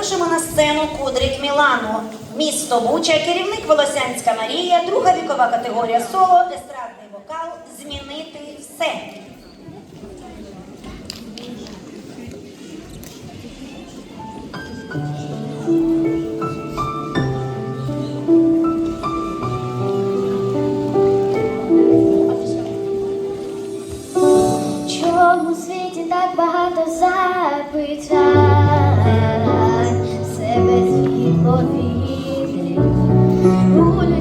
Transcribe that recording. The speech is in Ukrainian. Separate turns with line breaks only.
Запрошуємо на сцену Кудрик Мілану. Місто Буча, керівник Волосянська Марія, друга вікова категорія соло, естрадний вокал. Змінити все. Чому у світі так багато запитань?
Thank you.